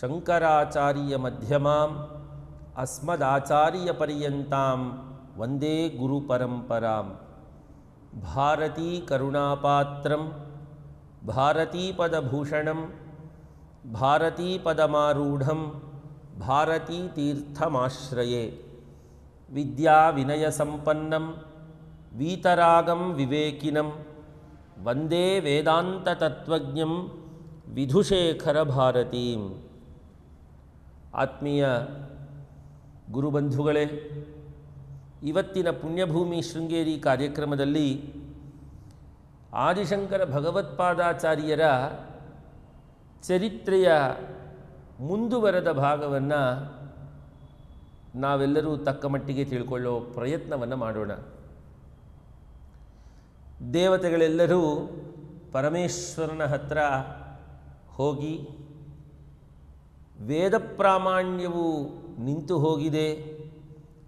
शङ्कराचार्यमध्यमाम् अस्मदाचार्यपर्यन्तां वंदे गुरुपरम्परां भारतीकरुणापात्रं भारतीपदभूषणं भारतीपदमारूढं भारतीतीर्थमाश्रये। विद्याविनयसम्पन्नं वीतरागं विवेकिनं वंदे विधुशेखर विधुशेखरभारतीम्। ಆತ್ಮೀಯ ಗುರುಬಂಧುಗಳೇ, ಇವತ್ತಿನ ಪುಣ್ಯಭೂಮಿ ಶೃಂಗೇರಿ ಕಾರ್ಯಕ್ರಮದಲ್ಲಿ ಆದಿಶಂಕರ ಭಗವತ್ಪಾದಾಚಾರ್ಯರ ಚರಿತ್ರೆಯ ಮುಂದುವರೆದ ಭಾಗವನ್ನು ನಾವೆಲ್ಲರೂ ತಕ್ಕ ಮಟ್ಟಿಗೆ ತಿಳ್ಕೊಳ್ಳೋ ಪ್ರಯತ್ನವನ್ನು ಮಾಡೋಣ. ದೇವತೆಗಳೆಲ್ಲರೂ ಪರಮೇಶ್ವರನ ಹತ್ರ ಹೋಗಿ ವೇದ ಪ್ರಾಮಾಣ್ಯವು ನಿಂತು ಹೋಗಿದೆ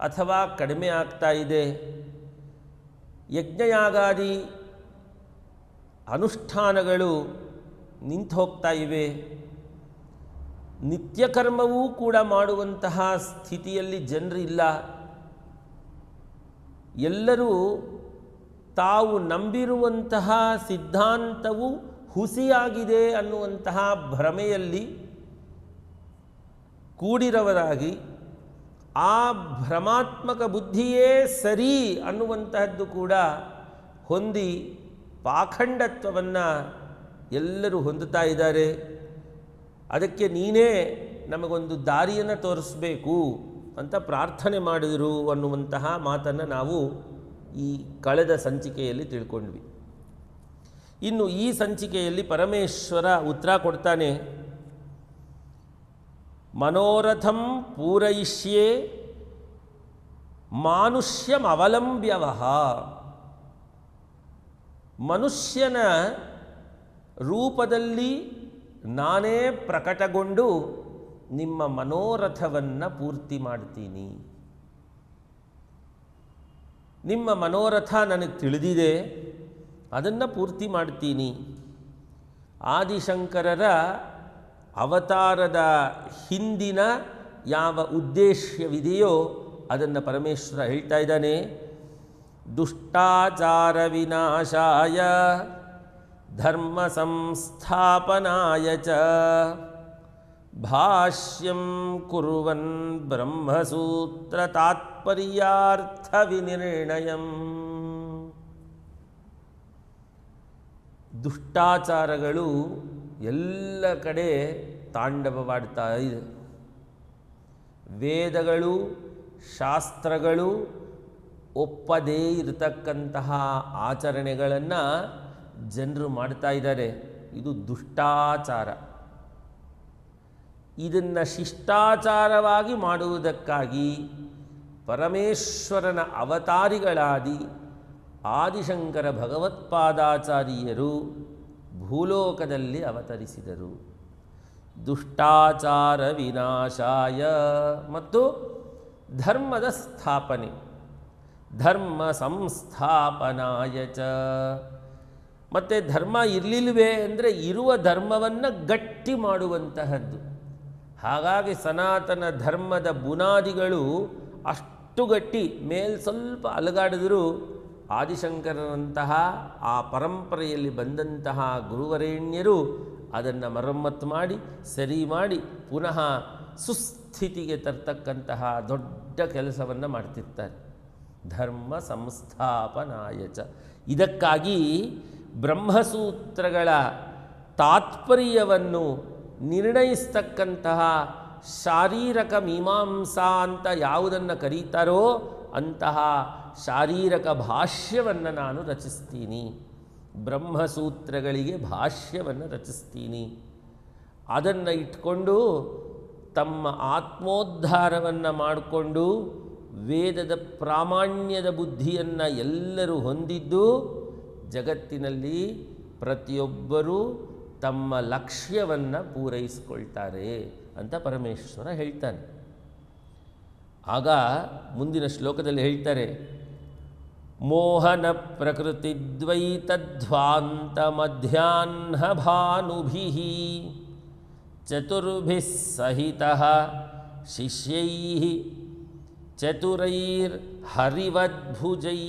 ಅಥವಾ ಕಡಿಮೆ ಆಗ್ತಾ ಇದೆ. ಯಜ್ಞಯಾಗಾದಿ ಅನುಷ್ಠಾನಗಳು ನಿಂತು ಹೋಗ್ತಾ ಇವೆ. ನಿತ್ಯಕರ್ಮವೂ ಕೂಡ ಮಾಡುವಂತಹ ಸ್ಥಿತಿಯಲ್ಲಿ ಜನರಿಲ್ಲ. ಎಲ್ಲರೂ ತಾವು ನಂಬಿರುವಂತಹ ಸಿದ್ಧಾಂತವು ಹುಸಿಯಾಗಿದೆ ಅನ್ನುವಂತಹ ಭ್ರಮೆಯಲ್ಲಿ ಕೂಡಿರವರಾಗಿ ಆ ಭ್ರಮಾತ್ಮಕ ಬುದ್ಧಿಯೇ ಸರಿ ಅನ್ನುವಂತಹದ್ದು ಕೂಡ ಹೊಂದಿ ಪಾಖಂಡತ್ವವನ್ನು ಎಲ್ಲರೂ ಹೊಂದುತ್ತಾ ಇದ್ದಾರೆ. ಅದಕ್ಕೆ ನೀನೇ ನಮಗೊಂದು ದಾರಿಯನ್ನು ತೋರಿಸ್ಬೇಕು ಅಂತ ಪ್ರಾರ್ಥನೆ ಮಾಡಿದರು ಅನ್ನುವಂತಹ ಮಾತನ್ನು ನಾವು ಈ ಕಳೆದ ಸಂಚಿಕೆಯಲ್ಲಿ ತಿಳ್ಕೊಂಡ್ವಿ. ಇನ್ನು ಈ ಸಂಚಿಕೆಯಲ್ಲಿ ಪರಮೇಶ್ವರ ಉತ್ತರ ಕೊಡ್ತಾನೆ. ಮನೋರಥಂ ಪೂರಯಿಷ್ಯೆ ಮಾನುಷ್ಯಂ ಅವಲಂಬ್ಯವಹ ಮನುಷ್ಯನ ರೂಪದಲ್ಲಿ ನಾನೇ ಪ್ರಕಟಗೊಂಡು ನಿಮ್ಮ ಮನೋರಥವನ್ನು ಪೂರ್ತಿ ಮಾಡ್ತೀನಿ. ನಿಮ್ಮ ಮನೋರಥ ನನಗೆ ತಿಳಿದಿದೆ, ಅದನ್ನು ಪೂರ್ತಿ ಮಾಡ್ತೀನಿ. ಆದಿಶಂಕರರ ಅವತಾರದ ಹಿಂದಿನ ಯಾವ ಉದ್ದೇಶವಿದೆಯೋ ಅದನ್ನು ಪರಮೇಶ್ವರ ಹೇಳ್ತಾ ಇದ್ದಾನೆ, ದುಷ್ಟಾಚಾರ ವಿನಾಶಾಯ, ಧರ್ಮ ಸಂಸ್ಥಾಪನಾಯ ಚ, ಭಾಷ್ಯಂ ಕುರುವನ್ ಬ್ರಹ್ಮಸೂತ್ರ ತಾತ್ಪರ್ಯಾರ್ಥ ವಿನಿರ್ಣಯಂ. ದುಷ್ಟಾಚಾರಗಳು ಎಲ್ಲ ಕಡೆ ತಾಂಡವವಾಡ್ತಾ ಇದೆ. ವೇದಗಳು, ಶಾಸ್ತ್ರಗಳು ಒಪ್ಪದೇ ಇರತಕ್ಕಂತಹ ಆಚರಣೆಗಳನ್ನು ಜನರು ಮಾಡ್ತಾ ಇದ್ದಾರೆ. ಇದು ದುಷ್ಟಾಚಾರ. ಇದನ್ನು ಶಿಷ್ಟಾಚಾರವಾಗಿ ಮಾಡುವುದಕ್ಕಾಗಿ ಪರಮೇಶ್ವರನ ಅವತಾರಿಗಳಾದಿ ಆದಿಶಂಕರ ಭಗವತ್ಪಾದಾಚಾರ್ಯರು ಭೂಲೋಕದಲ್ಲಿ ಅವತರಿಸಿದರು. ದುಷ್ಟಾಚಾರ ವಿನಾಶಾಯ ಮತ್ತು ಧರ್ಮದ ಸ್ಥಾಪನೆ. ಧರ್ಮ ಸಂಸ್ಥಾಪನಾಯ ಚ. ಮತ್ತು ಧರ್ಮ ಇರಲಿಲ್ವೇ ಅಂದರೆ ಇರುವ ಧರ್ಮವನ್ನು ಗಟ್ಟಿ ಮಾಡುವಂತಹದ್ದು. ಹಾಗಾಗಿ ಸನಾತನ ಧರ್ಮದ ಬುನಾದಿಗಳು ಅಷ್ಟು ಗಟ್ಟಿ, ಮೇಲ್ ಸ್ವಲ್ಪ ಅಲಗಾಡಿದರೂ ಆದಿಶಂಕರನಂತಹ ಆ ಪರಂಪರೆಯಲ್ಲಿ ಬಂದಂತಹ ಗುರುವರೇಣ್ಯರು ಅದನ್ನು ಮರಮ್ಮತ್ತು ಮಾಡಿ, ಸರಿ ಮಾಡಿ ಪುನಃ ಸುಸ್ಥಿತಿಗೆ ತರ್ತಕ್ಕಂತಹ ದೊಡ್ಡ ಕೆಲಸವನ್ನು ಮಾಡ್ತಿರ್ತಾರೆ. ಧರ್ಮ ಸಂಸ್ಥಾಪನಾಯ ಚ. ಇದಕ್ಕಾಗಿ ಬ್ರಹ್ಮಸೂತ್ರಗಳ ತಾತ್ಪರ್ಯವನ್ನು ನಿರ್ಣಯಿಸ್ತಕ್ಕಂತಹ ಶಾರೀರಕ ಮೀಮಾಂಸಾ ಅಂತ ಯಾವುದನ್ನು ಕರೀತಾರೋ ಅಂತಹ ಶಾರೀರಕ ಭಾಷ್ಯವನ್ನು ನಾನು ರಚಿಸ್ತೀನಿ. ಬ್ರಹ್ಮಸೂತ್ರಗಳಿಗೆ ಭಾಷ್ಯವನ್ನು ರಚಿಸ್ತೀನಿ. ಅದನ್ನು ಇಟ್ಕೊಂಡು ತಮ್ಮ ಆತ್ಮೋದ್ಧಾರವನ್ನು ಮಾಡಿಕೊಂಡು ವೇದದ ಪ್ರಾಮಾಣ್ಯದ ಬುದ್ಧಿಯನ್ನು ಎಲ್ಲರೂ ಹೊಂದಿದ್ದು ಜಗತ್ತಿನಲ್ಲಿ ಪ್ರತಿಯೊಬ್ಬರೂ ತಮ್ಮ ಲಕ್ಷ್ಯವನ್ನು ಪೂರೈಸಿಕೊಳ್ತಾರೆ ಅಂತ ಪರಮೇಶ್ವರ ಹೇಳ್ತಾನೆ. ಆಗ ಮುಂದಿನ ಶ್ಲೋಕದಲ್ಲಿ ಹೇಳ್ತಾರೆ ಮೋಹನ ಪ್ರಕೃತಿ ದ್ವೈತಧ್ವಾಂತ ಮಧ್ಯಾಹ್ನ ಭಾನುಭಿ ಚತುರ್ಭಿ ಸಹಿತ ಶಿಷ್ಯೈ ಚತುರೈರ್ ಹರಿವದ್ಭುಜೈ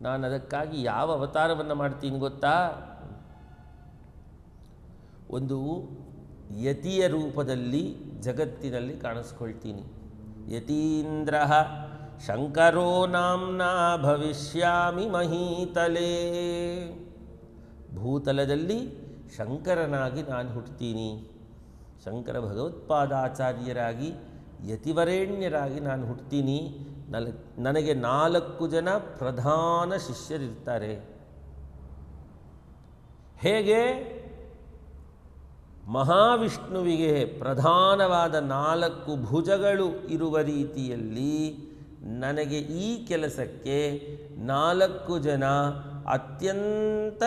ನಾನು ಅದಕ್ಕಾಗಿ ಯಾವ ಅವತಾರವನ್ನು ಮಾಡ್ತೀನಿ ಗೊತ್ತಾ? ಒಂದು ಯತಿಯ ರೂಪದಲ್ಲಿ ಜಗತ್ತಿನಲ್ಲಿ ಕಾಣಿಸ್ಕೊಳ್ತೀನಿ. ಯತೀಂದ್ರ ಶಂಕರೋ ನಾಂನ ಭವಿಷ್ಯಾಮಿ ಮಹೀತಲೇ. ಭೂತಲದಲ್ಲಿ ಶಂಕರನಾಗಿ ನಾನು ಹುಟ್ಟುತ್ತೀನಿ. ಶಂಕರ ಭಗವತ್ಪಾದಾಚಾರ್ಯರಾಗಿ, ಯತಿವರೇಣ್ಯರಾಗಿ ನಾನು ಹುಟ್ಟುತ್ತೀನಿ. ನನಗೆ ನಾಲ್ಕು ಜನ ಪ್ರಧಾನ ಶಿಷ್ಯರಿರ್ತಾರೆ. ಹೇಗೆ? ಮಹಾವಿಷ್ಣುವಿಗೆ ಪ್ರಧಾನವಾದ ನಾಲ್ಕು ಭುಜಗಳು ಇರುವ ರೀತಿಯಲ್ಲಿ ನನಗೆ ಈ ಕೆಲಸಕ್ಕೆ ನಾಲ್ಕು ಜನ ಅತ್ಯಂತ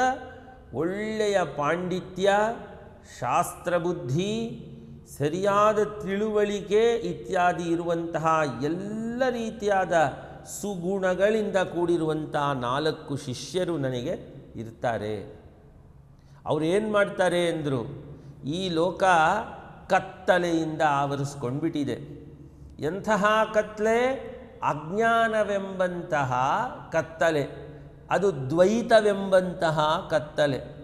ಒಳ್ಳೆಯ ಪಾಂಡಿತ್ಯ, ಶಾಸ್ತ್ರಬುದ್ಧಿ, ಸರಿಯಾದ ತಿಳುವಳಿಕೆ ಇತ್ಯಾದಿ ಇರುವಂತಹ ಎಲ್ಲ ರೀತಿಯಾದ ಸುಗುಣಗಳಿಂದ ಕೂಡಿರುವಂತಹ ನಾಲ್ಕು ಶಿಷ್ಯರು ನನಗೆ ಇರ್ತಾರೆ. ಅವರು ಏನು ಮಾಡ್ತಾರೆ ಅಂದರು, ಈ ಲೋಕ ಕತ್ತಲೆಯಿಂದ ಆವರಿಸ್ಕೊಂಡ್ಬಿಟ್ಟಿದೆ. ಎಂತಹ ಕತ್ತಲೆ ಅಜ್ಞಾನವೆಂಬಂತಹ ಕತ್ತಲೆ. ಅದು ದ್ವೈತವೆಂಬಂತಹ ಕತ್ತಲೆ.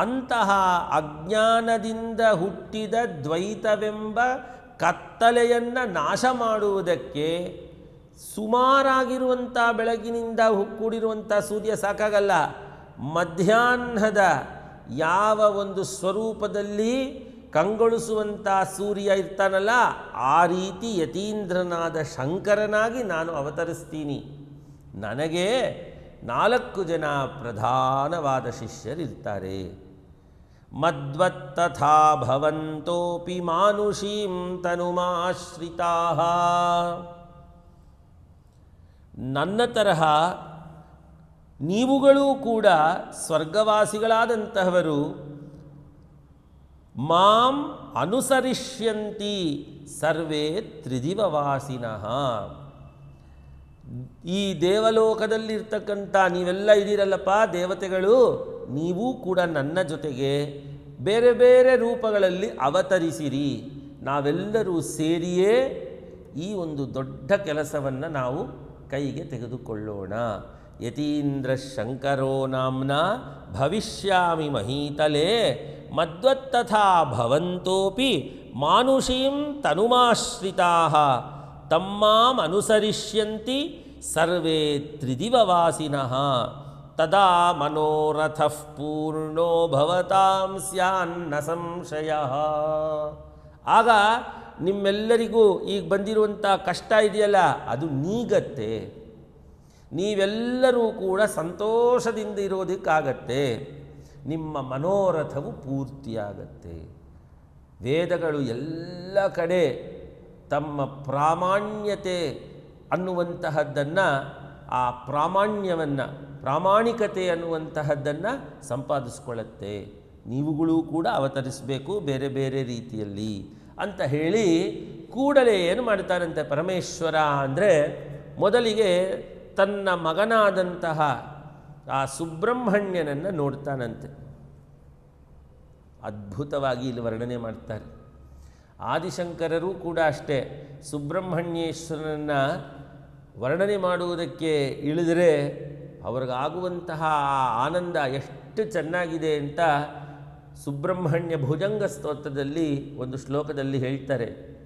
ಅಂತಹ ಅಜ್ಞಾನದಿಂದ ಹುಟ್ಟಿದ ದ್ವೈತವೆಂಬ ಕತ್ತಲೆಯನ್ನು ನಾಶ ಮಾಡುವುದಕ್ಕೆ ಸುಮಾರಾಗಿರುವಂಥ ಬೆಳಗಿನಿಂದ ಕೂಡಿರುವಂಥ ಸೂರ್ಯ ಸಾಕಾಗಲ್ಲ. ಮಧ್ಯಾಹ್ನದ ಯಾವ ಒಂದು ಸ್ವರೂಪದಲ್ಲಿ ಕಂಗೊಳಿಸುವಂಥ ಸೂರ್ಯ ಇರ್ತಾನಲ್ಲ, ಆ ರೀತಿ ಯತೀಂದ್ರನಾದ ಶಂಕರನಾಗಿ ನಾನು ಅವತರಿಸ್ತೀನಿ. ನನಗೆ ನಾಲ್ಕು ಜನ ಪ್ರಧಾನವಾದ ಶಿಷ್ಯರಿರ್ತಾರೆ. ಮದ್ವತ್ತಥಾ ಭವಂತೋಪಿ ಮಾನುಷೀಂ ತನುಮಾಶ್ರಿತಾ. ನನ್ನ ತರಹ ನೀವುಗಳೂ ಕೂಡ ಸ್ವರ್ಗವಾಸಿಗಳಾದಂತಹವರು ಮಾಂ ಅನುಸರಿಷ್ಯಂತಿ ಸರ್ವೇ ತ್ರಿದಿವವಾಸಿನಃ. ಈ ದೇವಲೋಕದಲ್ಲಿರ್ತಕ್ಕಂಥ ನೀವೆಲ್ಲ ಇದ್ದೀರಲ್ಲಪ್ಪ ದೇವತೆಗಳು, ನೀವೂ ಕೂಡ ನನ್ನ ಜೊತೆಗೆ ಬೇರೆ ಬೇರೆ ರೂಪಗಳಲ್ಲಿ ಅವತರಿಸಿರಿ. ನಾವೆಲ್ಲರೂ ಸೇರಿಯೇ ಈ ಒಂದು ದೊಡ್ಡ ಕೆಲಸವನ್ನು ನಾವು ಕೈಗೆ ತೆಗೆದುಕೊಳ್ಳೋಣ. ಯತೀಂದ್ರ ಶಂಕರೋ ನಾಮ್ನ ಭವಿಷ್ಯಾಮಿ ಮಹೀತಲೆ ಮದ್ವತ್ತಥಾ ಭವಂತೋಪಿ ಮಾನುಷೀಂ ತನುಮಾಶ್ರಿತಾ ತಮ್ಮಾಂ ಅನುಸರಿಷ್ಯಂತಿ ಸರ್ವೇ ತ್ರಿದಿವವಾಸಿನಃ ತದಾ ಮನೋರಥಃ ಪೂರ್ಣೋ ಭವತಾಂ ಸ್ಯಾನ್ನ ಸಂಶಯ ಆಗ ನಿಮ್ಮೆಲ್ಲರಿಗೂ ಈಗ ಬಂದಿರುವಂಥ ಕಷ್ಟ ಇದೆಯಲ್ಲ, ಅದು ನೀಗತ್ತೆ. ನೀವೆಲ್ಲರೂ ಕೂಡ ಸಂತೋಷದಿಂದ ಇರೋದಕ್ಕಾಗತ್ತೆ. ನಿಮ್ಮ ಮನೋರಥವು ಪೂರ್ತಿಯಾಗತ್ತೆ. ವೇದಗಳು ಎಲ್ಲ ಕಡೆ ತಮ್ಮ ಪ್ರಾಮಾಣ್ಯತೆ ಅನ್ನುವಂತಹದ್ದನ್ನು, ಆ ಪ್ರಾಮಾಣ್ಯವನ್ನು, ಪ್ರಾಮಾಣಿಕತೆ ಅನ್ನುವಂತಹದ್ದನ್ನು ಸಂಪಾದಿಸ್ಕೊಳ್ಳುತ್ತೆ. ನೀವುಗಳು ಕೂಡ ಅವತರಿಸಬೇಕು ಬೇರೆ ಬೇರೆ ರೀತಿಯಲ್ಲಿ ಅಂತ ಹೇಳಿ ಕೂಡಲೇ ಏನು ಮಾಡ್ತಾರಂತೆ ಪರಮೇಶ್ವರ ಅಂದರೆ ಮೊದಲಿಗೆ ತನ್ನ ಮಗನಾದಂತಹ ಆ ಸುಬ್ರಹ್ಮಣ್ಯನನ್ನು ನೋಡ್ತಾನಂತೆ. ಅದ್ಭುತವಾಗಿ ಇಲ್ಲಿ ವರ್ಣನೆ ಮಾಡ್ತಾರೆ. ಆದಿಶಂಕರರು ಕೂಡ ಅಷ್ಟೇ ಸುಬ್ರಹ್ಮಣ್ಯೇಶ್ವರನನ್ನು ವರ್ಣನೆ ಮಾಡುವುದಕ್ಕೆ ಇಳಿದರೆ ಅವ್ರಿಗಾಗುವಂತಹ ಆ ಆನಂದ ಎಷ್ಟು ಚೆನ್ನಾಗಿದೆ ಅಂತ ಸುಬ್ರಹ್ಮಣ್ಯ ಭುಜಂಗ ಸ್ತೋತ್ರದಲ್ಲಿ ಒಂದು ಶ್ಲೋಕದಲ್ಲಿ ಹೇಳ್ತಾರೆ.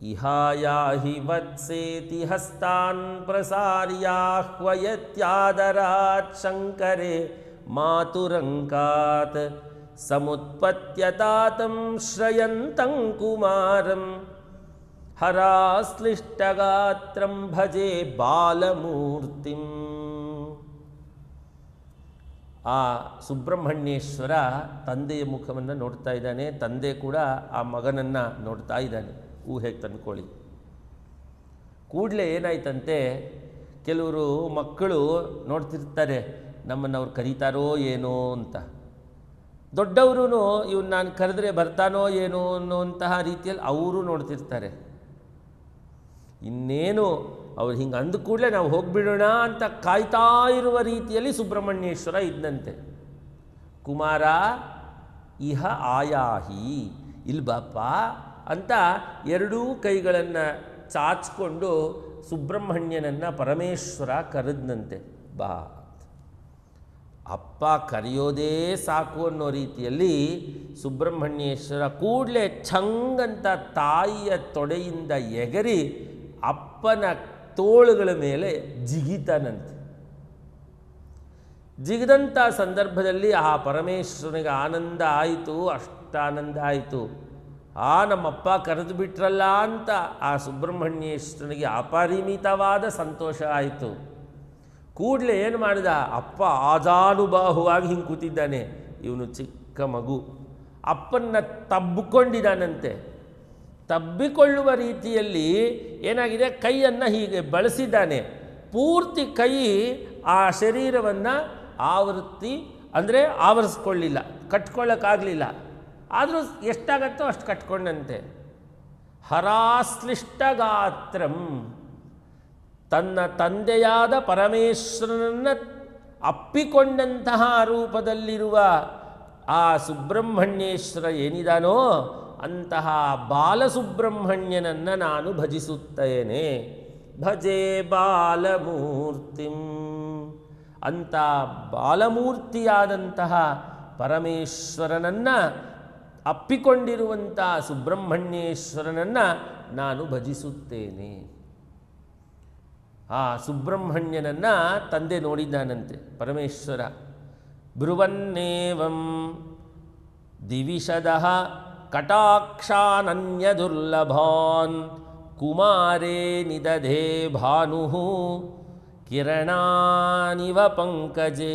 ಇಹಾಯಾಹಿ ವತ್ಸೇತಿ ಹಸ್ತಾನ್ ಪ್ರಸಾರ್ಯಾಹ್ವಯತ್ಯಾದರಾತ್ ಶಂಕರೆ ಮಾತುರಂಕಾತ್ ಸಮುತ್ಪತ್ಯತಾತಂ ಶ್ರಯಂತಂ ಕುಮಾರಂ ಹರಾಶ್ಲಿಷ್ಟಗಾತ್ರಂ ಭಜೆ ಬಾಲಮೂರ್ತಿಂ ಆ ಸುಬ್ರಹ್ಮಣ್ಯೇಶ್ವರ ತಂದೆಯ ಮುಖವನ್ನು ನೋಡ್ತಾ ಇದ್ದಾನೆ ತಂದೆ ಕೂಡ ಆ ಮಗನನ್ನು ನೋಡ್ತಾ ಇದ್ದಾನೆ ಊಹೆಗೆ ತಂದ್ಕೊಳ್ಳಿ? ಕೂಡಲೇ ಏನಾಯ್ತಂತೆ, ಕೆಲವರು ಮಕ್ಕಳು ನೋಡ್ತಿರ್ತಾರೆ, ನಮ್ಮನ್ನು ಅವ್ರು ಕರೀತಾರೋ ಏನೋ ಅಂತ. ದೊಡ್ಡವರು ಇವ್ನು ನಾನು ಕರೆದ್ರೆ ಬರ್ತಾನೋ ಏನೋ ಅನ್ನೋಂತಹ ರೀತಿಯಲ್ಲಿ ಅವರು ನೋಡ್ತಿರ್ತಾರೆ. ಇನ್ನೇನು, ಅವ್ರು ಹಿಂಗೆ ಅಂದ ಕೂಡಲೇ ನಾವು ಹೋಗಿಬಿಡೋಣ ಅಂತ ಕಾಯ್ತಾ ಇರುವ ರೀತಿಯಲ್ಲಿ ಸುಬ್ರಹ್ಮಣ್ಯೇಶ್ವರ ಇದ್ದಂತೆ ಕುಮಾರ, ಇಹ ಆಯಾಹಿ ಇಲ್ಲಿ ಬಾಪ ಅಂತ ಎರಡೂ ಕೈಗಳನ್ನು ಚಾಚ್ಕೊಂಡು ಸುಬ್ರಹ್ಮಣ್ಯನನ್ನು ಪರಮೇಶ್ವರ ಕರೆದನಂತೆ. ಬಾ. ಅಪ್ಪ ಕರೆಯೋದೇ ಸಾಕು ಅನ್ನೋ ರೀತಿಯಲ್ಲಿ ಸುಬ್ರಹ್ಮಣ್ಯೇಶ್ವರ ಕೂಡಲೇ ಛಂಗಂತ ತಾಯಿಯ ತೊಡೆಯಿಂದ ಎಗರಿ ಅಪ್ಪನ ತೋಳುಗಳ ಮೇಲೆ ಜಿಗಿತಾನಂತೆ. ಜಿಗಿದಂಥ ಸಂದರ್ಭದಲ್ಲಿ ಆ ಪರಮೇಶ್ವರನಿಗೆ ಆನಂದ ಆಯಿತು, ಅಷ್ಟಾನಂದ ಆಯಿತು. ಆ ನಮ್ಮಪ್ಪ ಕರೆದು ಬಿಟ್ರಲ್ಲ ಅಂತ ಆ ಸುಬ್ರಹ್ಮಣ್ಯೇಶ್ವರನಿಗೆ ಅಪರಿಮಿತವಾದ ಸಂತೋಷ ಆಯಿತು. ಕೂಡಲೇ ಏನು ಮಾಡಿದ? ಅಪ್ಪ ಆಜಾನುಬಾಹುವಾಗಿ ಹಿಂಗೆ ಕೂತಿದ್ದಾನೆ. ಇವನು ಚಿಕ್ಕ ಮಗು. ಅಪ್ಪನ್ನ ತಬ್ಬಿಕೊಂಡಿದ್ದಾನಂತೆ ತಬ್ಬಿಕೊಳ್ಳುವ ರೀತಿಯಲ್ಲಿ ಏನಾಗಿದೆ? ಕೈಯನ್ನು ಹೀಗೆ ಬಳಸಿದ್ದಾನೆ. ಪೂರ್ತಿ ಕೈ ಆ ಶರೀರವನ್ನು ಆವೃತ್ತಿ ಅಂದರೆ ಆವರಿಸ್ಕೊಳ್ಳಿಲ್ಲ ಕಟ್ಕೊಳ್ಳೋಕ್ಕಾಗಲಿಲ್ಲ ಆದರೂ ಎಷ್ಟಾಗತ್ತೋ ಅಷ್ಟು ಕಟ್ಕೊಂಡಂತೆ. ಹರಾಶ್ಲಿಷ್ಟಗಾತ್ರಂ ತನ್ನ ತಂದೆಯಾದ ಪರಮೇಶ್ವರನನ್ನು ಅಪ್ಪಿಕೊಂಡಂತಹ ರೂಪದಲ್ಲಿರುವ ಆ ಸುಬ್ರಹ್ಮಣ್ಯೇಶ್ವರ ಏನಿದಾನೋ ಅಂತಹ ಬಾಲಸುಬ್ರಹ್ಮಣ್ಯನನ್ನು ನಾನು ಭಜಿಸುತ್ತೇನೆ. ಭಜೆ ಬಾಲಮೂರ್ತಿಂ. ಅಂತ ಬಾಲಮೂರ್ತಿಯಾದಂತಹ ಪರಮೇಶ್ವರನನ್ನು ಅಪ್ಪಿಕೊಂಡಿರುವಂಥ ಸುಬ್ರಹ್ಮಣ್ಯೇಶ್ವರನನ್ನು ನಾನು ಭಜಿಸುತ್ತೇನೆ. ಆ ಸುಬ್ರಹ್ಮಣ್ಯನನ್ನು ತಂದೆ ನೋಡಿದ್ದಾನಂತೆ, ಪರಮೇಶ್ವರ. ಬ್ರುವನ್ನೇವಂ ದಿವಿಷದ ಕಟಾಕ್ಷಾನನ್ಯ ದುರ್ಲಭಾನ್ ಕುಮಾರೇ ನಿದಧೇ ಭಾನು ಕಿರಣಾನಿವ ಪಂಕಜೇ.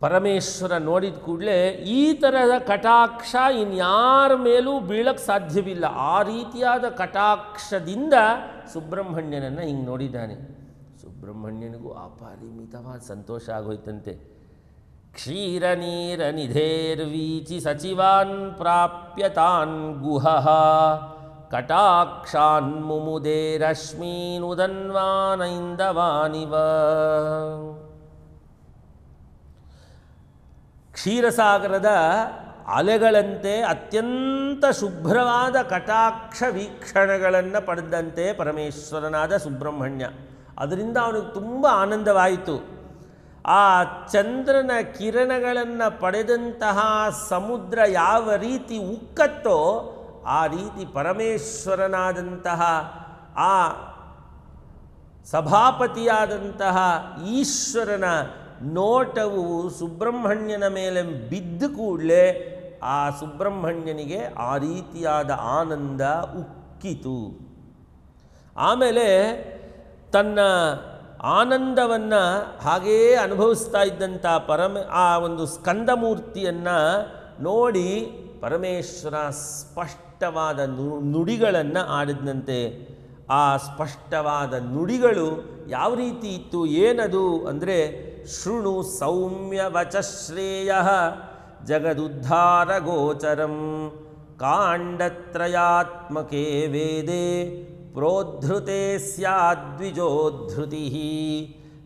ಪರಮೇಶ್ವರ ನೋಡಿದ ಕೂಡಲೇ ಈ ಥರದ ಕಟಾಕ್ಷ ಇನ್ಯಾರ ಮೇಲೂ ಬೀಳಕ್ಕೆ ಸಾಧ್ಯವಿಲ್ಲ. ಆ ರೀತಿಯಾದ ಕಟಾಕ್ಷದಿಂದ ಸುಬ್ರಹ್ಮಣ್ಯನನ್ನು ಹಿಂಗೆ ನೋಡಿದ್ದಾನೆ. ಸುಬ್ರಹ್ಮಣ್ಯನಿಗೂ ಅಪರಿಮಿತವಾದ ಸಂತೋಷ ಆಗೋಯ್ತಂತೆ. ಕ್ಷೀರ ನೀರ ನಿಧೇರ್ವೀಚಿ ಸಚಿವಾನ್ ಪ್ರಾಪ್ಯ ತಾನ್ ಗುಹ. ಕಟಾಕ್ಷಾನ್ ಮುಮುದೇ ರಶ್ಮೀನುದನ್ವಾನೈಂದವಾನಿವ. ಕ್ಷೀರಸಾಗರದ ಅಲೆಗಳಂತೆ ಅತ್ಯಂತ ಶುಭ್ರವಾದ ಕಟಾಕ್ಷ ವೀಕ್ಷಣೆಗಳನ್ನು ಪಡೆದಂತೆ ಪರಮೇಶ್ವರನಾದ ಸುಬ್ರಹ್ಮಣ್ಯ. ಅದರಿಂದ ಅವನಿಗೆ ತುಂಬ ಆನಂದವಾಯಿತು. ಆ ಚಂದ್ರನ ಕಿರಣಗಳನ್ನು ಪಡೆದಂತಹ ಸಮುದ್ರ ಯಾವ ರೀತಿ ಉಕ್ಕತ್ತೋ ಆ ರೀತಿ ಪರಮೇಶ್ವರನಾದಂತಹ ಆ ಸಭಾಪತಿಯಾದಂತಹ ಈಶ್ವರನ ನೋಟವು ಸುಬ್ರಹ್ಮಣ್ಯನ ಮೇಲೆ ಬಿದ್ದ ಕೂಡಲೇ ಆ ಸುಬ್ರಹ್ಮಣ್ಯನಿಗೆ ಆ ರೀತಿಯಾದ ಆನಂದ ಉಕ್ಕಿತು. ಆಮೇಲೆ ತನ್ನ ಆನಂದವನ್ನು ಹಾಗೇ ಅನುಭವಿಸ್ತಾ ಇದ್ದಂಥ ಪರಮ, ಆ ಒಂದು ಸ್ಕಂದಮೂರ್ತಿಯನ್ನು ನೋಡಿ ಪರಮೇಶ್ವರ ಸ್ಪಷ್ಟವಾದ ನುಡಿಗಳನ್ನು ಆಡಿದಂತೆ ಆ ಸ್ಪಷ್ಟವಾದ ನುಡಿಗಳು ಯಾವ ರೀತಿ ಇತ್ತು, ಏನದು ಅಂದರೆ, ಶೃಣು ಸೌಮ್ಯ ವಚಶ್ರೇಯ ಜಗದುದ್ಧಾರ ಗೋಚರಂ ಕಾಂಡತ್ರಯಾತ್ಮಕೆ ವೇದೆ ಪ್ರೋದ್ಧೃತೆ ಸ್ಯಾದ್ವಿಜೋದ್ಧೃತಿ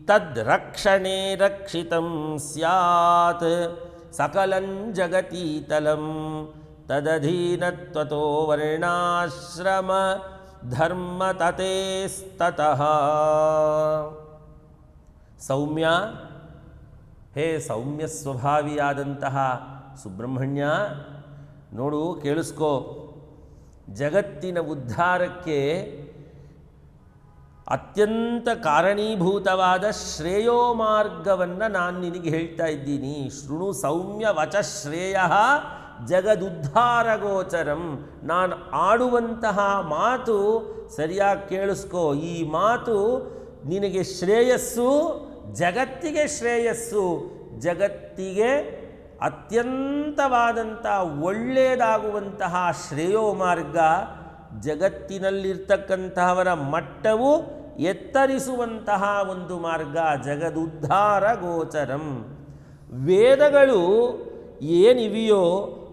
ತದ್ರಕ್ಷಣೆ ರಕ್ಷಿತಂ ಸ್ಯಾತ್ ಸಕಲಂ ಜಗತೀತಲಂ ತದಧೀನತ್ವತೋ ವರ್ಣಾಶ್ರಮ ಧರ್ಮ ತತೇಸ್ತತಃ ಸೌಮ್ಯ, ಹೇ ಸೌಮ್ಯ ಸ್ವಭಾವಿಯಾದಂತಹ ಸುಬ್ರಹ್ಮಣ್ಯ, ನೋಡು, ಕೇಳಿಸ್ಕೋ. ಜಗತ್ತಿನ ಉದ್ಧಾರಕ್ಕೆ ಅತ್ಯಂತ ಕಾರಣೀಭೂತವಾದ ಶ್ರೇಯೋ ಮಾರ್ಗವನ್ನು ನಾನು ನಿನಗೆ ಹೇಳ್ತಾ ಇದ್ದೀನಿ. ಶೃಣು ಸೌಮ್ಯ ವಚ ಜಗದುದ್ಧಾರ ಗೋಚರಂ ನಾನು ಆಡುವಂತಹ ಮಾತು ಸರಿಯಾಗಿ ಕೇಳಿಸ್ಕೋ. ಈ ಮಾತು ನಿನಗೆ ಶ್ರೇಯಸ್ಸು, ಜಗತ್ತಿಗೆ ಶ್ರೇಯಸ್ಸು. ಜಗತ್ತಿಗೆ ಅತ್ಯಂತವಾದಂಥ ಒಳ್ಳೆಯದಾಗುವಂತಹ ಶ್ರೇಯೋ ಮಾರ್ಗ ಜಗತ್ತಿನಲ್ಲಿರ್ತಕ್ಕಂತಹವರ ಮಟ್ಟವು ಎತ್ತರಿಸುವಂತಹ ಒಂದು ಮಾರ್ಗ ಜಗದುದ್ಧಾರ ಗೋಚರಂ ವೇದಗಳು ಏನಿವೆಯೋ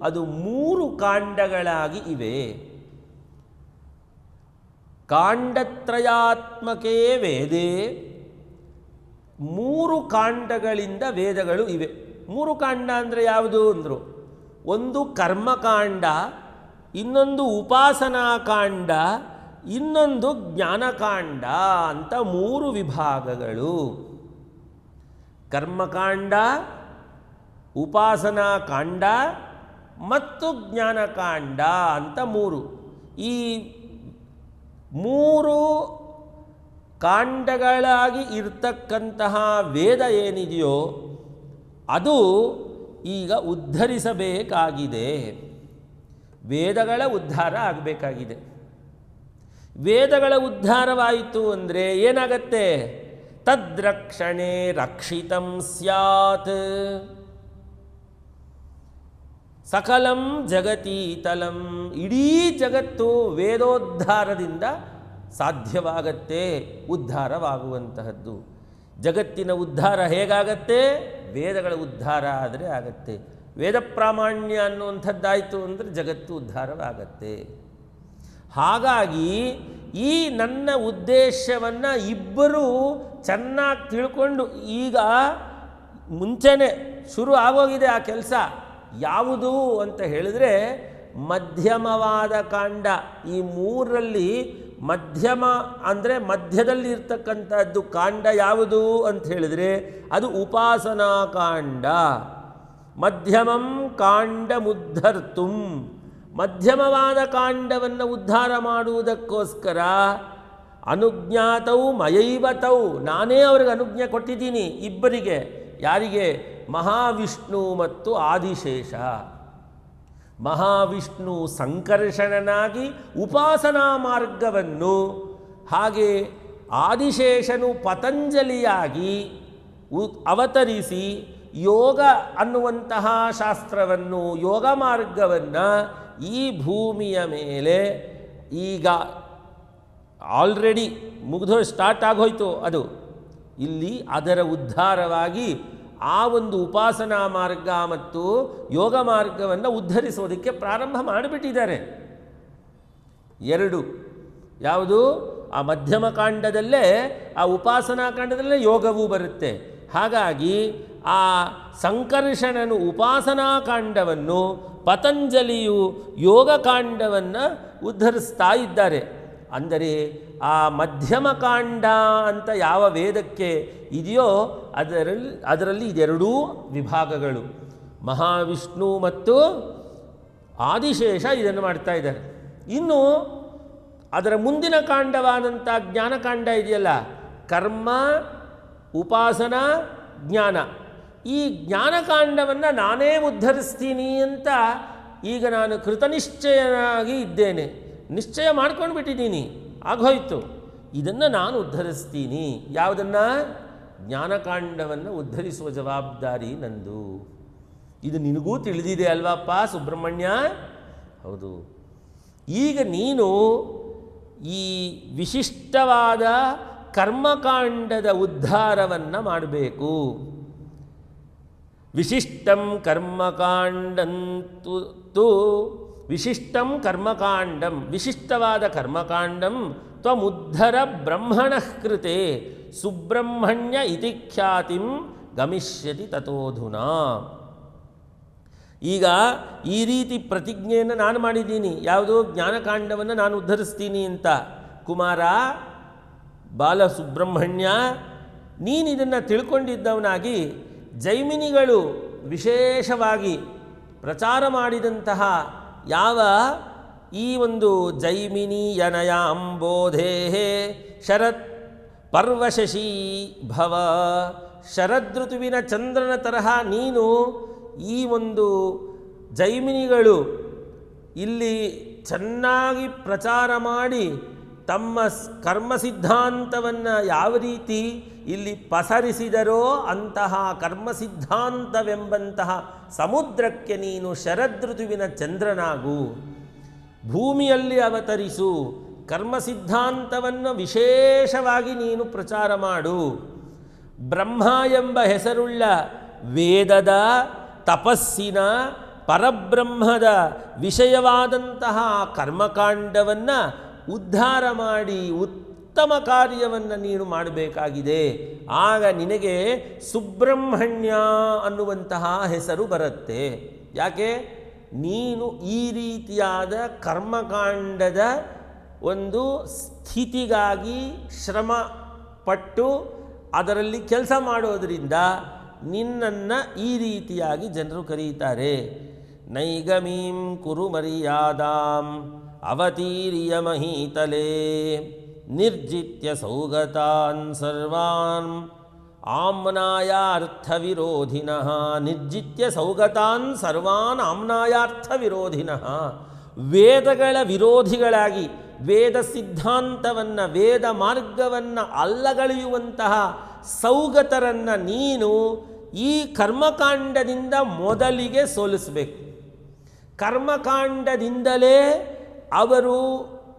ಅದು ಮೂರು ಕಾಂಡಗಳಾಗಿ ಇವೆ. ಕಾಂಡತ್ರಯಾತ್ಮಕೇ ವೇದೇ, ಮೂರು ಕಾಂಡಗಳಿಂದ ವೇದಗಳು ಇವೆ. ಮೂರು ಕಾಂಡ ಅಂದರೆ ಯಾವುದು ಅಂದರು? ಒಂದು ಕರ್ಮಕಾಂಡ, ಇನ್ನೊಂದು ಉಪಾಸನಾ ಕಾಂಡ, ಇನ್ನೊಂದು ಜ್ಞಾನಕಾಂಡ ಅಂತ ಮೂರು ವಿಭಾಗಗಳು. ಕರ್ಮಕಾಂಡ, ಉಪಾಸನಾ ಕಾಂಡ ಮತ್ತು ಜ್ಞಾನಕಾಂಡ ಅಂತ ಮೂರು. ಈ ಮೂರು ಕಾಂಡಗಳಾಗಿ ಇರ್ತಕ್ಕಂತಹ ವೇದ ಏನಿದೆಯೋ ಅದು ಈಗ ಉದ್ಧರಿಸಬೇಕಾಗಿದೆ. ವೇದಗಳ ಉದ್ಧಾರ ಆಗಬೇಕಾಗಿದೆ. ವೇದಗಳ ಉದ್ಧಾರವಾಯಿತು ಅಂದರೆ ಏನಾಗತ್ತೆ? ತದ್ರಕ್ಷಣೆ ರಕ್ಷಿತಂ ಸ್ಯಾತ್. ಸಕಲಂ ಜಗತೀತಲಂ. ಇಡೀ ಜಗತ್ತು ವೇದೋದ್ಧಾರದಿಂದ ಸಾಧ್ಯವಾಗತ್ತೆ, ಉದ್ಧಾರವಾಗುವಂತಹದ್ದು. ಜಗತ್ತಿನ ಉದ್ಧಾರ ಹೇಗಾಗತ್ತೆ? ವೇದಗಳ ಉದ್ಧಾರ ಆದರೆ ಆಗತ್ತೆ. ವೇದ ಪ್ರಾಮಾಣ್ಯ ಅನ್ನುವಂಥದ್ದಾಯಿತು ಅಂದರೆ ಜಗತ್ತು ಉದ್ಧಾರವಾಗತ್ತೆ. ಹಾಗಾಗಿ ಈ ನನ್ನ ಉದ್ದೇಶವನ್ನು ಇಬ್ಬರೂ ಚೆನ್ನಾಗಿ ತಿಳ್ಕೊಂಡು ಈಗ ಮುಂಚೆನೇ ಶುರು ಆಗೋಗಿದೆ ಆ ಕೆಲಸ. ಯಾವುದು ಅಂತ ಹೇಳಿದ್ರೆ ಮಧ್ಯಮವಾದ ಕಾಂಡ. ಈ ಮೂರರಲ್ಲಿ ಮಧ್ಯಮ ಅಂದರೆ ಮಧ್ಯದಲ್ಲಿ ಇರ್ತಕ್ಕಂಥದ್ದು ಕಾಂಡ ಯಾವುದು ಅಂತ ಹೇಳಿದರೆ ಅದು ಉಪಾಸನಾ ಕಾಂಡ. ಮಧ್ಯಮಂ ಕಾಂಡ ಮುದ್ಧರ್ತುಂ ಮಧ್ಯಮವಾದ ಕಾಂಡವನ್ನು ಉದ್ಧಾರ ಮಾಡುವುದಕ್ಕೋಸ್ಕರ ಅನುಜ್ಞಾತೌ ಮಯೈವತೌ. ನಾನೇ ಅವ್ರಿಗೆ ಅನುಜ್ಞೆ ಕೊಟ್ಟಿದ್ದೀನಿ ಇಬ್ಬರಿಗೆ. ಯಾರಿಗೆ? ಮಹಾವಿಷ್ಣು ಮತ್ತು ಆದಿಶೇಷ. ಮಹಾವಿಷ್ಣು ಸಂಕರ್ಷಣನಾಗಿ ಉಪಾಸನಾ ಮಾರ್ಗವನ್ನು, ಹಾಗೆ ಆದಿಶೇಷನು ಪತಂಜಲಿಯಾಗಿ ಅವತರಿಸಿ ಯೋಗ ಅನ್ನುವಂತಹ ಶಾಸ್ತ್ರವನ್ನು, ಯೋಗ ಮಾರ್ಗವನ್ನು ಈ ಭೂಮಿಯ ಮೇಲೆ ಈಗ ಆಲ್ರೆಡಿ ಮುಗಿದೋ ಸ್ಟಾರ್ಟ್ ಆಗೋಯ್ತು ಅದು. ಇಲ್ಲಿ ಅದರ ಉದ್ಧಾರವಾಗಿ ಆ ಒಂದು ಉಪಾಸನಾ ಮಾರ್ಗ ಮತ್ತು ಯೋಗ ಮಾರ್ಗವನ್ನು ಉದ್ಧರಿಸೋದಕ್ಕೆ ಪ್ರಾರಂಭ ಮಾಡಿಬಿಟ್ಟಿದ್ದಾರೆ. ಎರಡು, ಯಾವುದು? ಆ ಮಧ್ಯಮ ಕಾಂಡದಲ್ಲೇ, ಆ ಉಪಾಸನಾ ಕಾಂಡದಲ್ಲೇ ಯೋಗವೂ ಬರುತ್ತೆ. ಹಾಗಾಗಿ ಆ ಸಂಕರ್ಷಣನು ಉಪಾಸನಾ ಕಾಂಡವನ್ನು, ಪತಂಜಲಿಯು ಯೋಗ ಕಾಂಡವನ್ನು ಉದ್ಧರಿಸ್ತಾ ಇದ್ದಾರೆ. ಅಂದರೆ ಆ ಮಧ್ಯಮ ಕಾಂಡ ಅಂತ ಯಾವ ವೇದಕ್ಕೆ ಇದೆಯೋ ಅದರಲ್ಲಿ ಅದರಲ್ಲಿ ಇದೆರಡೂ ವಿಭಾಗಗಳು. ಮಹಾವಿಷ್ಣು ಮತ್ತು ಆದಿಶೇಷ ಇದನ್ನು ಮಾಡ್ತಾ ಇದ್ದಾರೆ. ಇನ್ನು ಅದರ ಮುಂದಿನ ಕಾಂಡವಾದಂಥ ಜ್ಞಾನಕಾಂಡ ಇದೆಯಲ್ಲ, ಕರ್ಮ, ಉಪಾಸನ, ಜ್ಞಾನ. ಈ ಜ್ಞಾನಕಾಂಡವನ್ನು ನಾನೇ ಉದ್ಧರಿಸ್ತೀನಿ ಅಂತ ಈಗ ನಾನು ಕೃತನಿಶ್ಚಯನಾಗಿ ಇದ್ದೇನೆ. ನಿಶ್ಚಯ ಮಾಡ್ಕೊಂಡು ಬಿಟ್ಟಿದ್ದೀನಿ ಆಗೋಯ್ತು. ಇದನ್ನು ನಾನು ಉದ್ಧರಿಸ್ತೀನಿ. ಯಾವುದನ್ನು? ಜ್ಞಾನಕಾಂಡವನ್ನು ಉದ್ಧರಿಸುವ ಜವಾಬ್ದಾರಿ ನಂದು. ಇದು ನಿನಗೂ ತಿಳಿದಿದೆ ಅಲ್ವಪ್ಪ, ಸುಬ್ರಹ್ಮಣ್ಯ? ಹೌದು. ಈಗ ನೀನು ಈ ವಿಶಿಷ್ಟವಾದ ಕರ್ಮಕಾಂಡದ ಉದ್ಧಾರವನ್ನು ಮಾಡಬೇಕು. ವಿಶಿಷ್ಟಂ ಕರ್ಮಕಾಂಡಂತು ವಿಶಿಷ್ಟಂ ಕರ್ಮಕಾಂಡಂ, ವಿಶಿಷ್ಟವಾದ ಕರ್ಮಕಾಂಡಂ ತ್ವಮುದ್ಧರ ಬ್ರಹ್ಮಣ ಕೃತೆ, ಸುಬ್ರಹ್ಮಣ್ಯ ಇತಿ ಖ್ಯಾತಿಂ ಗಮಿಷ್ಯತಿ ತಥೋಧುನಾ ಈಗ ಈ ರೀತಿ ಪ್ರತಿಜ್ಞೆಯನ್ನು ನಾನು ಮಾಡಿದ್ದೀನಿ, ಯಾವುದೋ? ಜ್ಞಾನಕಾಂಡವನ್ನು ನಾನು ಉದ್ಧರಿಸ್ತೀನಿ ಅಂತ. ಕುಮಾರ, ಬಾಲಸುಬ್ರಹ್ಮಣ್ಯ, ನೀನು ಇದನ್ನು ತಿಳ್ಕೊಂಡಿದ್ದವನಾಗಿ ಜೈಮಿನಿಗಳು ವಿಶೇಷವಾಗಿ ಪ್ರಚಾರ ಮಾಡಿದಂತಹ ಯಾವ? ಈ ಒಂದು ಜೈಮಿನಿ ಯನಯ ಅಂಬೋಧೇ ಶರತ್ ಪರ್ವಶಶಿ ಭವ. ಶರದೃತುವಿನ ಚಂದ್ರನ ತರಹ ನೀನು ಈ ಒಂದು ಜೈಮಿನಿಗಳು ಇಲ್ಲಿ ಚೆನ್ನಾಗಿ ಪ್ರಚಾರ ಮಾಡಿ ತಮ್ಮ ಕರ್ಮ ಸಿದ್ಧಾಂತವನ್ನು ಯಾವ ರೀತಿ ಇಲ್ಲಿ ಪಸರಿಸಿದರೋ ಅಂತಹ ಕರ್ಮ ಸಿದ್ಧಾಂತವೆಂಬಂತಹ ಸಮುದ್ರಕ್ಕೆ ನೀನು ಶರದೃತುವಿನ ಚಂದ್ರನಾಗು. ಭೂಮಿಯಲ್ಲಿ ಅವತರಿಸು. ಕರ್ಮ ಸಿದ್ಧಾಂತವನ್ನು ವಿಶೇಷವಾಗಿ ನೀನು ಪ್ರಚಾರ ಮಾಡು. ಬ್ರಹ್ಮ ಎಂಬ ಹೆಸರುಳ್ಳ ವೇದದ ತಪಸ್ಸಿನ ಪರಬ್ರಹ್ಮದ ವಿಷಯವಾದಂತಹ ಕರ್ಮಕಾಂಡವನ್ನು ಉದ್ಧಾರ ಮಾಡಿ ಉತ್ತಮ ಕಾರ್ಯವನ್ನು ನೀನು ಮಾಡಬೇಕಾಗಿದೆ. ಆಗ ನಿನಗೆ ಸುಬ್ರಹ್ಮಣ್ಯ ಅನ್ನುವಂತಹ ಹೆಸರು ಬರುತ್ತೆ. ಯಾಕೆ? ನೀನು ಈ ರೀತಿಯಾದ ಕರ್ಮಕಾಂಡದ ಒಂದು ಸ್ಥಿತಿಗಾಗಿ ಶ್ರಮ ಪಟ್ಟು ಅದರಲ್ಲಿ ಕೆಲಸ ಮಾಡೋದರಿಂದ ನಿನ್ನನ್ನು ಈ ರೀತಿಯಾಗಿ ಜನರು ಕರೀತಾರೆ. ನೈಗಮೀಂ ಕುರು ಮರ್ಯಾದಾಂ ಅವತೀರ್ಯ ಮಹೀತಲೇ ನಿರ್ಜಿತ್ಯ ಸೌಗತಾನ್ ಸರ್ವಾನ್. ಆಮ್ನಾಯಾರ್ಥವಿರೋಧಿನಃ. ನಿರ್ಜಿತ್ಯ ಸೌಗತಾನ್ ಸರ್ವಾನ್ ಆಮ್ನಾಯಾರ್ಥವಿರೋಧಿನಃ. ವೇದಗಳ ವಿರೋಧಿಗಳಾಗಿ ವೇದ ಸಿದ್ಧಾಂತವನ್ನು, ವೇದ ಮಾರ್ಗವನ್ನು ಅಲ್ಲಗಳೆಯುವಂತಹ ಸೌಗತರನ್ನು ನೀನು ಈ ಕರ್ಮಕಾಂಡದಿಂದ ಮೊದಲಿಗೆ ಸೋಲಿಸಬೇಕು. ಕರ್ಮಕಾಂಡದಿಂದಲೇ ಅವರು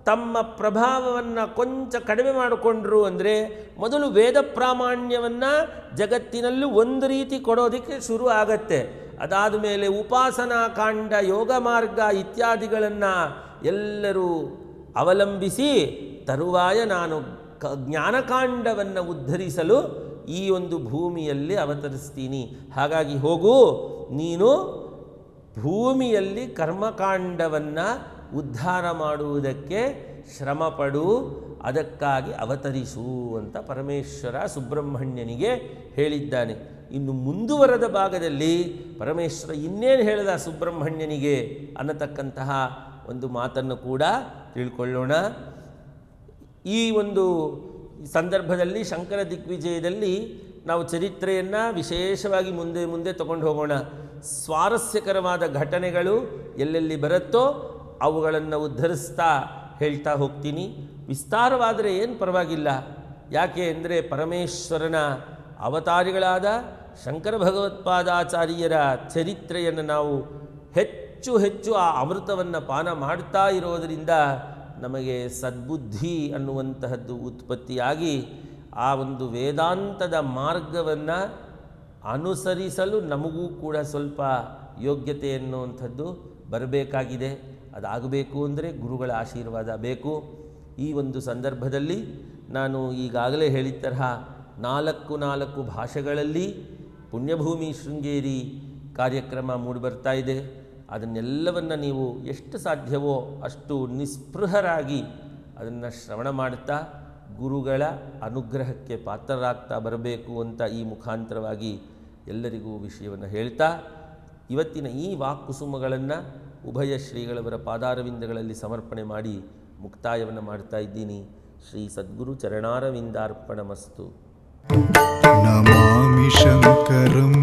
ತಮ್ಮ ಪ್ರಭಾವವನ್ನು ಕೊಂಚ ಕಡಿಮೆ ಮಾಡಿಕೊಂಡ್ರು ಅಂದರೆ ಮೊದಲು ವೇದ ಪ್ರಾಮಾಣ್ಯವನ್ನು ಜಗತ್ತಿನಲ್ಲಿ ಒಂದು ರೀತಿ ಕೊಡೋದಕ್ಕೆ ಶುರು ಆಗತ್ತೆ. ಅದಾದ ಮೇಲೆ ಉಪಾಸನಾ ಕಾಂಡ, ಯೋಗ ಮಾರ್ಗ ಇತ್ಯಾದಿಗಳನ್ನು ಎಲ್ಲರೂ ಅವಲಂಬಿಸಿ ತರುವಾಯ ನಾನು ಕ ಜ್ಞಾನಕಾಂಡವನ್ನು ಉದ್ಧರಿಸಲು ಈ ಒಂದು ಭೂಮಿಯಲ್ಲಿ ಅವತರಿಸ್ತೀನಿ. ಹಾಗಾಗಿ ಹೋಗು, ನೀನು ಭೂಮಿಯಲ್ಲಿ ಕರ್ಮಕಾಂಡವನ್ನು ಉದ್ಧಾರ ಮಾಡುವುದಕ್ಕೆ ಶ್ರಮಪಡು, ಅದಕ್ಕಾಗಿ ಅವತರಿಸು ಅಂತ ಪರಮೇಶ್ವರ ಸುಬ್ರಹ್ಮಣ್ಯನಿಗೆ ಹೇಳಿದ್ದಾನೆ. ಇನ್ನು ಮುಂದುವರೆದ ಭಾಗದಲ್ಲಿ ಪರಮೇಶ್ವರ ಇನ್ನೇನು ಹೇಳಿದ ಸುಬ್ರಹ್ಮಣ್ಯನಿಗೆ ಅನ್ನತಕ್ಕಂತಹ ಒಂದು ಮಾತನ್ನು ಕೂಡ ತಿಳ್ಕೊಳ್ಳೋಣ. ಈ ಒಂದು ಸಂದರ್ಭದಲ್ಲಿ ಶಂಕರ ದಿಗ್ವಿಜಯದಲ್ಲಿ ನಾವು ಚರಿತ್ರೆಯನ್ನು ವಿಶೇಷವಾಗಿ ಮುಂದೆ ಮುಂದೆ ತಗೊಂಡು ಹೋಗೋಣ. ಸ್ವಾರಸ್ಯಕರವಾದ ಘಟನೆಗಳು ಎಲ್ಲೆಲ್ಲಿ ಬರುತ್ತೋ ಅವುಗಳನ್ನು ಉದ್ಧರಿಸ್ತಾ ಹೇಳ್ತಾ ಹೋಗ್ತೀನಿ. ವಿಸ್ತಾರವಾದರೆ ಏನು ಪರವಾಗಿಲ್ಲ. ಯಾಕೆ ಅಂದರೆ ಪರಮೇಶ್ವರನ ಅವತಾರಿಗಳಾದ ಶಂಕರ ಭಗವತ್ಪಾದಾಚಾರ್ಯರ ಚರಿತ್ರೆಯನ್ನು ನಾವು ಹೆಚ್ಚು ಹೆಚ್ಚು ಆ ಅಮೃತವನ್ನು ಪಾನ ಮಾಡ್ತಾ ಇರೋದರಿಂದ ನಮಗೆ ಸದ್ಬುದ್ಧಿ ಅನ್ನುವಂತಹದ್ದು ಉತ್ಪತ್ತಿಯಾಗಿ ಆ ಒಂದು ವೇದಾಂತದ ಮಾರ್ಗವನ್ನು ಅನುಸರಿಸಲು ನಮಗೂ ಕೂಡ ಸ್ವಲ್ಪ ಯೋಗ್ಯತೆ ಎನ್ನುವಂಥದ್ದು ಬರಬೇಕಾಗಿದೆ. ಅದಾಗಬೇಕು ಅಂದರೆ ಗುರುಗಳ ಆಶೀರ್ವಾದ ಬೇಕು. ಈ ಒಂದು ಸಂದರ್ಭದಲ್ಲಿ ನಾನು ಈಗಾಗಲೇ ಹೇಳಿದ ತರಹ ನಾಲ್ಕು ನಾಲ್ಕು ಭಾಷೆಗಳಲ್ಲಿ ಪುಣ್ಯಭೂಮಿ ಶೃಂಗೇರಿ ಕಾರ್ಯಕ್ರಮ ಮೂಡಿಬರ್ತಾ ಇದೆ. ಅದನ್ನೆಲ್ಲವನ್ನು ನೀವು ಎಷ್ಟು ಸಾಧ್ಯವೋ ಅಷ್ಟು ನಿಸ್ಪೃಹರಾಗಿ ಅದನ್ನು ಶ್ರವಣ ಮಾಡ್ತಾ ಗುರುಗಳ ಅನುಗ್ರಹಕ್ಕೆ ಪಾತ್ರರಾಗ್ತಾ ಬರಬೇಕು ಅಂತ ಈ ಮುಖಾಂತರವಾಗಿ ಎಲ್ಲರಿಗೂ ವಿಷಯವನ್ನು ಹೇಳ್ತಾ ಇವತ್ತಿನ ಈ ವಾಕ್ಕುಸುಮಗಳನ್ನು ಉಭಯ ಶ್ರೀಗಳವರ ಪಾದಾರವಿಂದಗಳಲ್ಲಿ ಸಮರ್ಪಣೆ ಮಾಡಿ ಮುಕ್ತಾಯವನ್ನು ಮಾಡ್ತಾ ಇದ್ದೀನಿ. ಶ್ರೀ ಸದ್ಗುರು ಚರಣಾರವಿಂದಾರ್ಪಣ ಮಸ್ತು ನಮಾಮಿ ಶಂಕರಂ